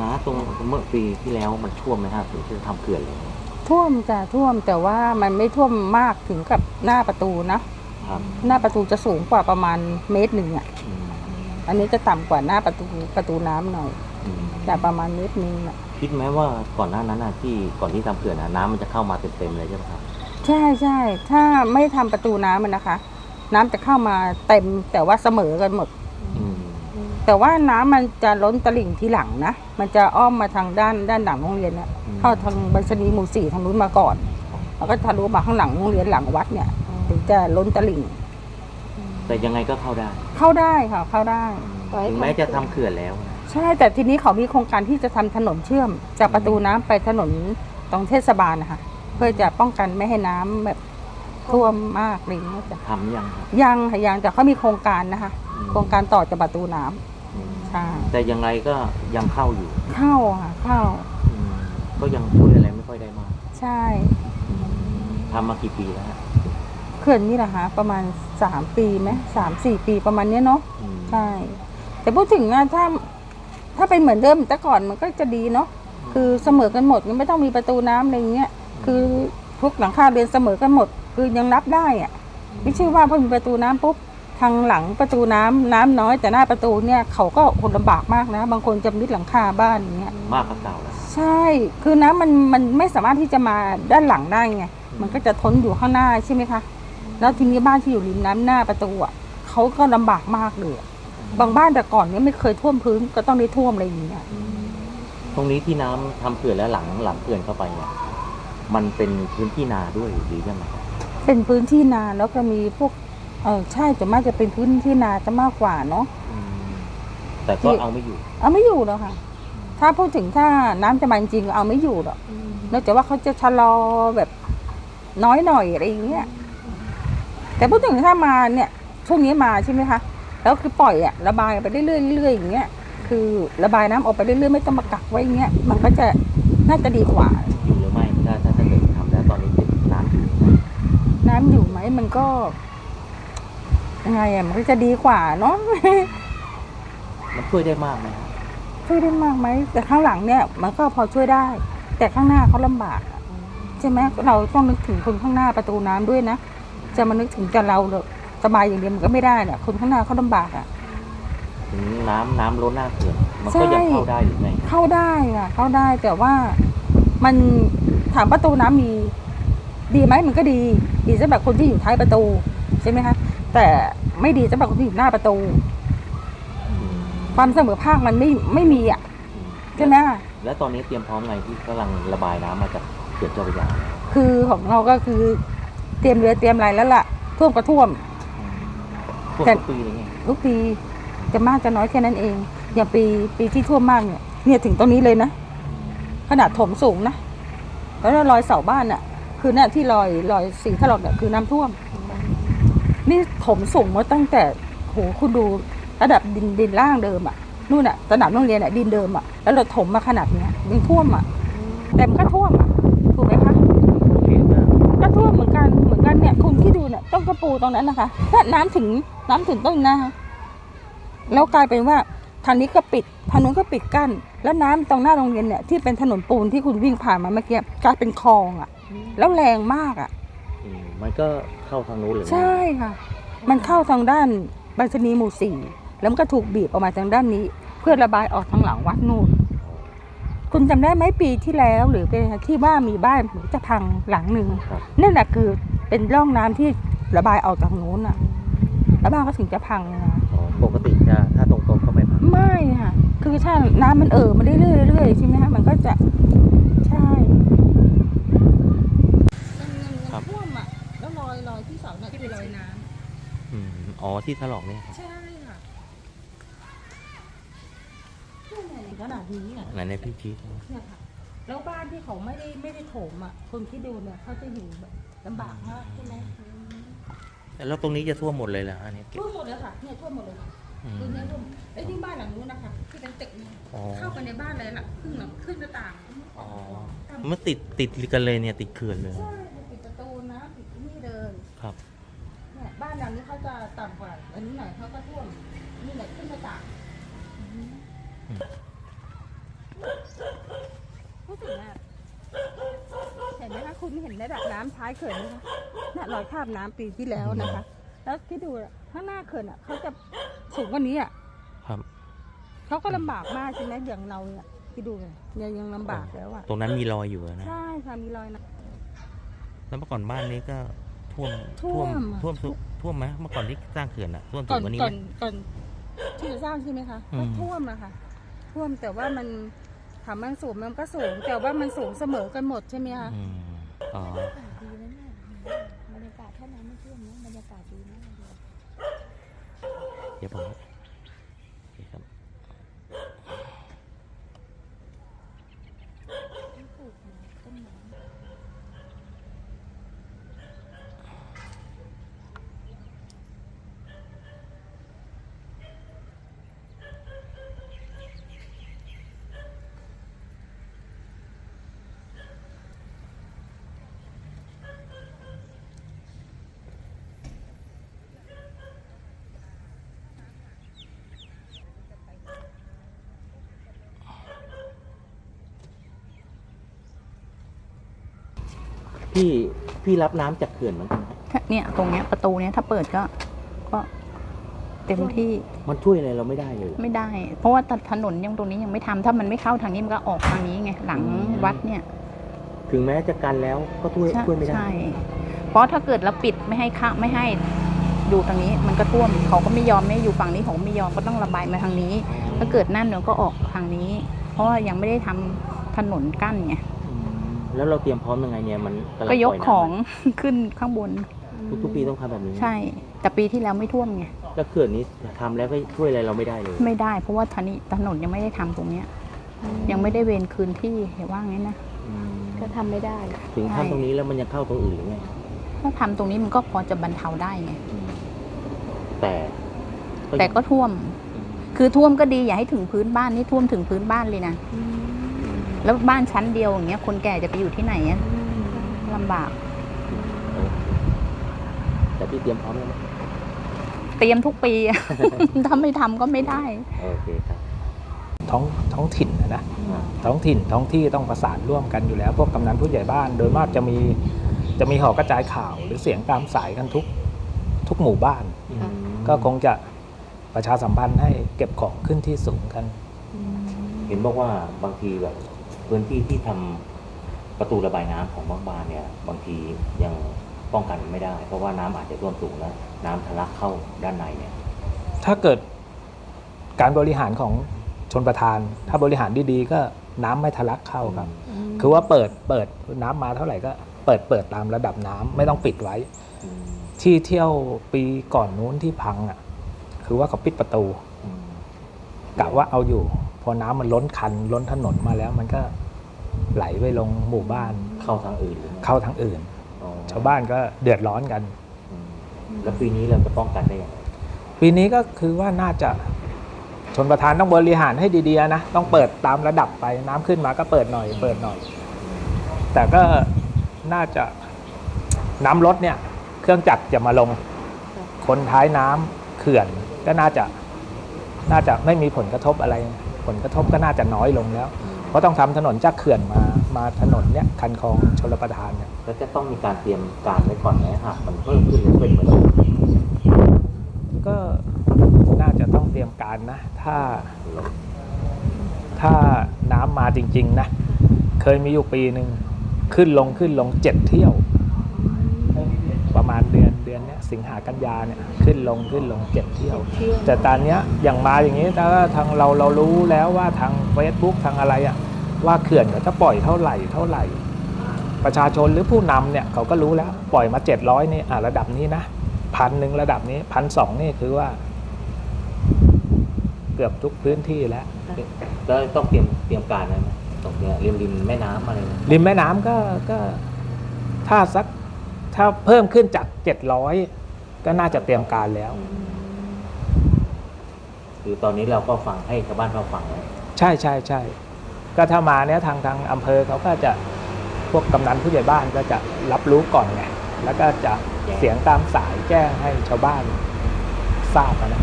นะตรงเมื่อปีที่แล้วมันท่วมไหมครับถึงจะทำเขื่อนเลยท่วมจ้ะท่วมแต่ว่ามันไม่ท่วมมากถึงกับหน้าประตูนะครับหน้าประตูจะสูงกว่าประมาณเมตรหนึ่งอะอืมอันนี้จะต่ำกว่าหน้าประตูประตูน้ำหน่อยอืมแต่ประมาณเมตรหนึงอะคิดไหมว่าก่อนหน้านั้นน่ะที่ก่อนที่ทำเขื่อนน่ะน้ำมันจะเข้ามาเต็มๆเลยใช่ไหมครับใช่ใช่ถ้าไม่ทำประตูน้ำมันนะคะ น้ำจะเข้ามาเต็มแต่ว่าเสมอกันหมดอืม แต่ว่าน้ำมันจะล้นตลิ่งทีหลังนะ มันจะอ้อมมาทางด้านด้านหลังโรงเรียนเนี่ยเข้าทางบัญชนีหมู่สี่ทางนู้นมาก่อน แล้วก็ทะลุมาข้างหลังโรงเรียนหลังวัดเนี่ยถึงจะล้นตลิ่ง แต่ยังไงก็เข้าได้ เข้าได้ค่ะเข้าได้ถึงแม้จะทำเขื่อนแล้วนะใช่แต่ทีนี้เขามีโครงการที่จะทำถนนเชื่อม จากประตูน้ำไปถนนตรงเทศบาลนะคะเพื่อจะป้องกันไม่ให้น้ำแบบท่วมมากอะไรอย่างเงี้ยจ้ะทำยังครับยังค่ะยังแต่เขามีโครงการนะคะอืมโครงการต่อจากประตูน้ำ อืมใช่แต่ยังไงก็ยังเข้าอยู่เข้าค่ะเข้า อืมก็ยังช่วยอะไรไม่ค่อยได้มากใช่ ทำมากี่ปีแล้วฮะเขื่อนนี่แหละคะประมาณสามปีไหมสามสี่ปีประมาณเนี้ยเนาะอืมใช่แต่พูดถึงนะถ้า ถ้าเป็นเหมือนเดิมแต่ก่อนมันก็จะดีเนาะคือเสมอกันหมดไม่ต้องมีประตูน้ำอะไรเงี้ยคือทุกหลังคาเรือนเสมอกันหมด คือยังรับได้อะไม่ใช่ว่าพอมีประตูน้ำปุ๊บ ทางหลังประตูน้ำน้ำน้อยแต่หน้าประตูเนี่ยเขาก็คนลำบากมากนะ บางคนจะมิดหลังคาบ้านอย่างเงี้ยมากกว่าเก่าแล้วใช่ คือน้ำมันมันไม่สามารถที่จะมาด้านหลังได้ไงมันก็จะทนอยู่ข้างหน้าใช่ไหมคะแล้วทีนี้บ้านที่อยู่ริมน้ำหน้าประตูอะเขาก็ลำบากมากเลยอะบางบ้านแต่ก่อนเนี่ยไม่เคยท่วมพื้นก็ต้องได้ท่วมอะไรอย่างเงี้ยอืมตรงนี้ที่น้ำทำเขื่อนแล้วหลังหลังเขื่อนเข้าไปเนี่ยมันเป็นพื้นที่นาด้วยหรือยังไงครับเป็นพื้นที่นาแล้วก็มีพวก เออใช่แต่มากจะเป็นพื้นที่นาจะมากกว่าเนาะ อืมแต่ก็เอาไม่อยู่ เอาไม่อยู่แล้วค่ะ ถ้าพูดถึงถ้าน้ำจะมาจริงๆเอาไม่อยู่หรอกนอกจากว่าเขาจะชะลอแบบน้อยหน่อยอะไรอย่างเงี้ย แต่พูดถึงถ้ามาเนี่ยช่วงนี้มาใช่ไหมคะ แล้วคือปล่อยอะระบายไปเรื่อยๆเรื่อยๆอย่างเงี้ย คือระบายน้ำออกไปเรื่อยๆไม่ต้องมากักไว้อย่างเงี้ย มันก็จะน่าจะดีกว่า อยู่หรือไม่ถ้าถ้าถ้าเกิดทำแล้วตอนนี้ติดน้ำอยู่ไหมน้ำอยู่ไหมมันก็ ยังไงอะมันก็จะดีกว่าเนาะ มันช่วยได้มากไหมครับช่วยได้มากไหมแต่ข้างหลังเนี่ย มันก็พอช่วยได้ แต่ข้างหน้าเขาลำบากอะใช่ไหมเราต้องนึกถึงคนข้างหน้าประตูน้ำด้วยนะจะมานึกถึงแต่เราเลยสบายอย่างเดียวมันก็ไม่ได้เนี่ยคนข้างหน้าเขาลำบากอะ ถึงน้ำน้ำล้นหน้าเขื่อนมันใช่ก็ยังเข้าได้หรือไงเข้าได้อะเข้าได้แต่ว่ามันถามประตูน้ำมี ดีไหมมันก็ดี ดีสำหรับคนที่อยู่ท้ายประตู ใช่ไหมคะ แต่ไม่ดีสำหรับคนที่อยู่หน้าประตู ความเสมอภาคมันไม่ไม่มีอะใช่ไหมและตอนนี้เตรียมพร้อมไงที่กำลังระบายน้ำมาจากเขื่อนเจ้าพระยาคือของเราก็คือเตรียมเรือเตรียมอะไรแล้วล่ะท่วมก็ท่วม ท่วมแต่ ทุกปีเลยไงทุกปีจะมากจะน้อยแค่นั้นเอง อย่างปีปีที่ท่วมมากเนี่ยเนี่ยถึงตรงนี้เลยนะขนาดถมสูงนะแล้วรอยเสาบ้านอะ คือเนี่ยที่รอยรอยสีถลอกเนี่ยคือน้ำท่วม นี่ถมสูงมาตั้งแต่โหคุณดูระดับดินดินล่างเดิมอะนู่นอะสนามโรงเรียนอะดินเดิมอะแล้วเราถมมาขนาดเนี้ยยังท่วมอะแต่มันก็ท่วมอะถูกไหมคะก็ท่วมเหมือนกันเหมือนกันเนี่ยคุณที่ดูเนี่ยต้นกระปูตรงนั้นนะคะถ้าน้ำถึงน้ำถึงต้นนะคะแล้วกลายเป็นว่าทางนี้ก็ปิดทางนู้นก็ปิดกั้น แล้วน้ำตรงหน้าโรงเรียนเนี่ยที่เป็นถนนปูนที่คุณวิ่งผ่านมาเมื่อกี้กลายเป็นคลองอะ แล้วแรงมากอะ อืมมันก็เข้าทางนู้นเลยนะใช่ค่ะ มันเข้าทางด้านบัญชนีหมู่สี่แล้วมันก็ถูกบีบออกมาทางด้านนี้ เพื่อระบายออกทางหลังวัดนู่น คุณจำได้ไหมปีที่แล้วหรือเป็นที่ว่ามีบ้านเหมือนจะพังหลังหนึ่งครับนั่นแหละคือเป็นร่องน้ำที่ระบายออกจากนู้นอะ แล้วบ้านก็ถึงจะพังนะอ๋อปกติจะถ้าตรงๆก็ไม่พังไม่ค่ะ คือถ้าน้ำมันเอ่อมาเรื่อยๆเรื่อยๆใช่ไหมคะมันก็จะใช่ ครับ ท่วมอะแล้ว รอยรอยที่เสาเนี่ยที่เป็นรอยน้อืมอ๋อที่ถลอกเนี่ยครับำใช่ค่ะท่วมเนี่ยขนาดนี้อะไหนในพี่ชี้เนี่ยค่ะ แล้วบ้านที่เขาไม่ได้ไม่ได้โถมอะคนที่ดูเนี่ยเขาจะอยู่แบบลำบากมากใช่ไหมแล้วตรงนี้จะท่วมหมดเลยเหรออันนี้เก็บท่วมหมดเลยค่ะเนี่ยท่วมหมดเลยค่ะอืมคือเนี่ยท่วมไอ้ที่บ้านหลังนู้นนะคะที่เป็นตึกเนี่ยอ๋อเข้าไปในบ้านเลยหลังครึ่งหลังครึ่งหน้าต่างอ๋อมันติดติดกันเลยเนี่ยติดเขื่อนเลย ใช่ปิดประตูนะปิดนี่เดิน ครับ เนี่ยบ้านหลังนี้เขา จะต่ำกว่าอันนี้หน่อยเขาก็ท่วมนี่แหละขึ้นหน้าต่างถึงอะเห็นไหมคะคุณเห็นระดับน้ำท้ายเขื่อนไหมคะน่ะรอยคราบน้ำปีที่แล้วนะคะ แล้วคิดดูอะข้างหน้าเขื่อนอะเขาจะสูงกว่านี้อะครับเขาก็ลำบากมากใช่ไหมอย่างเราเนี่ยคิดดูเลยเนี่ยยังลำบากแล้วอะตรงนั้นมีรอยอยู่อะนะใช่ค่ะมีรอยนะ แล้วเมื่อก่อนบ้านนี้ก็ ท่วมท่วมท่วมท่วมท่วมไหมเมื่อก่อนที่สร้างเขื่อนอะท่วมสูก่องนกว่านี้ก่ไหอม นก่อนที่จะสร้างใช่ไหมคะอืม ก็ท่วมอะค่ะ ท่วมแต่ว่ามันถามมันสูงมันก็สูง แต่ว่ามันสูงเสมอกันหมดใช่ไหมคะอืมอ๋อดีนะเนี่ยบรรยากาศถ้าน้ำไม่ท่วมนะบรรยากาศดีมากเลย เดี๋ยวผมโอเคครับ ปลูกมาต้นไม้ พี่พี่รับน้ำจากเขื่อนเหมือนกันไหมถ้าเนี่ยตรงเนี้ยประตูเนี้ยถ้าเปิดก็ ก็เต็มที่มันช่วยอะไรเราไม่ได้เลยเหรอ ไม่ได้ เพราะว่าถนนยังตรงนี้ยังไม่ทำถ้ามันไม่เข้าทางนี้มันก็ออกทางนี้ไงหลังอืม วัดเนี่ย ถึงแม้จะกันแล้วก็ช่วยใช่ช่วยไม่ได้ใช่ เพราะถ้าเกิดเราปิดไม่ให้ข้าไม่ให้ดูทางนี้มันก็ท่วมเขาก็ไม่ยอมไม่ให้อยู่ฝั่งนี้เขาก็ไม่ยอมก็ต้องระบายมาทางนี้ ถ้าเกิดนั่นเดี๋ยวก็ออกทางนี้ เพราะว่ายังไม่ได้ทำถนนกั้นไงอืม แล้วเราเตรียมพร้อมยังไงเนี่ยมันำลังก็ยกปล่น้ำของ ขึ้นข้างบน ทุกๆปีต้องทำแบบนี้ใช่ แต่ปีที่แล้วไม่ท่วมไง แล้วเขื่อนนี้ทำแล้วก็ช่วยอะไรเราไม่ได้เลยไม่ได้เพราะว่าทางนี้ถนนยังไม่ได้ทำตรงเนี้ย ยังไม่ได้เวนคืนที่เห็นว่างั้นนะ อืมก็ทำไม่ได้ถึงทำตรงนี้แล้วมันยังเข้าตรงอื่นหรือไงถ้าทำตรงนี้มันก็พอจะบรรเทาได้ไงแต่แต่ก็ท่วม คือท่วมก็ดีอย่าให้ถึงพื้นบ้านนี่ท่วมถึงพื้นบ้านเลยนะ แล้วบ้านชั้นเดียวอย่างเงี้ยคนแก่จะไปอยู่ที่ไหนอะลำบากโอเคแต่พี่เตรียมพร้อมแล้วไหมเตรียมทุกปีอะถ้าไม่ทำก็ไม่ได้ โอเคครับ ท้องท้องถิ่นนะนะอ่าท้องถิ่นท้องที่ต้องประสานร่วมกันอยู่แล้ว พวกกำนันผู้ใหญ่บ้าน โดยมากจะมีจะมีหอกระจายข่าว หรือเสียงตามสายกันทุกทุกหมู่บ้านอืมก็คงจะประชาสัมพันธ์ให้เก็บของขึ้นที่สูงกัน เห็นบอกว่าบางทีแบบ พื้นที่ที่ทำประตูระบายน้ำของบางบ้านเนี่ย บางทียังป้องกันไม่ได้ เพราะว่าน้ำอาจจะท่วมสูงแล้ว น้ำทะลักเข้าด้านในเนี่ย ถ้าเกิดการบริหารของชนประทาน ถ้าบริหารดีๆก็น้ำไม่ทะลักเข้าครับ คือว่าเปิดเปิดน้ำมาเท่าไหร่ก็เปิดเปิดตามระดับน้ำไม่ต้องปิดไว้อืมที่เที่ยวปีก่อนนู้นที่พังอะ คือว่าเขาปิดประตูอืมกะว่าเอาอยู่พ อน้ำมันล้นคันล้นถนนมาแล้ว มันก็ไหลไปลงหมู่บ้านเข้าทางอื่นหรือไงเข้าทางอื่นอ๋อชาวบ้านก็เดือดร้อนกันอืมแล้วปีนี้เราจะป้องกันได้ยังไงปีนี้ก็คือว่าน่าจะชนประธานต้องบริหารให้ดีๆนะต้องเปิดตามระดับไปน้ำขึ้นมาก็เปิดหน่อยเปิดหน่อย แต่ก็น่าจะน้ำลดเนี่ย เครื่องจักรจะมาลง คนท้ายน้ำเขื่อนก็น่าจะน่าจะไม่มีผลกระทบอะไร ผลกระทบก็น่าจะน้อยลงแล้ว เพราะต้องทำถนนจากเขื่อนมามาถนนเนี่ยคันคลองชลประทานเนี่ยแล้วจะต้องมีการเตรียมการไว้ก่อนไหมหากมันเพิ่มขึ้นหรือเป็นเหมือนเดิมก็น่าจะต้องเตรียมการนะ ถ้า ถ้าน้ำมาจริง ๆ นะ เคยมีอยู่ปีหนึ่งขึ้นลงขึ้นลงเจ็ดเที่ยว ประมาณเดือนเดื อนเนี้ยสิงหากันยาเนี่ยขึ้นลงขึ้นลงเจ็ดเที่ยว แต่ตอนเนี้ยอย่างมาอย่างนี้ถ้าทางเราเรารู้แล้วว่าทาง Facebook ทางอะไรอะว่าเขื่อนเขาจะปล่อยเท่าไหร่เท่าไหร่ ประชาชนหรือผู้นำเนี่ยเขาก็รู้แล้วปล่อยมาเจ็ดร้อยนี่อะระดับนี้นะพันหนึ่งระดับนี้พันสองนี่คือว่า เกือบทุกพื้นที่แล้ว แล้วต้องเตรียมเตรียมการอะไรไหมตรงเนี้ยริมริมแม่น้ำอะไรเนี่ยริมแม่น้ำก็ก็ถ้าสัก ถ้าเพิ่มขึ้นจากเจ็ดร้อยก็น่าจะเตรียมการแล้ว คือตอนนี้เราก็ฟังให้ชาวบ้านเขาฟังแล้วใช่ใช่ใช่ก็ถ้ามาเนี้ยทางทางอำเภอเขาก็จะพวกกำนันผู้ใหญ่บ้านก็จะรับรู้ก่อนไงแล้วก็จะเสียงตามสายแจ้งให้ชาวบ้านทราบอะนะ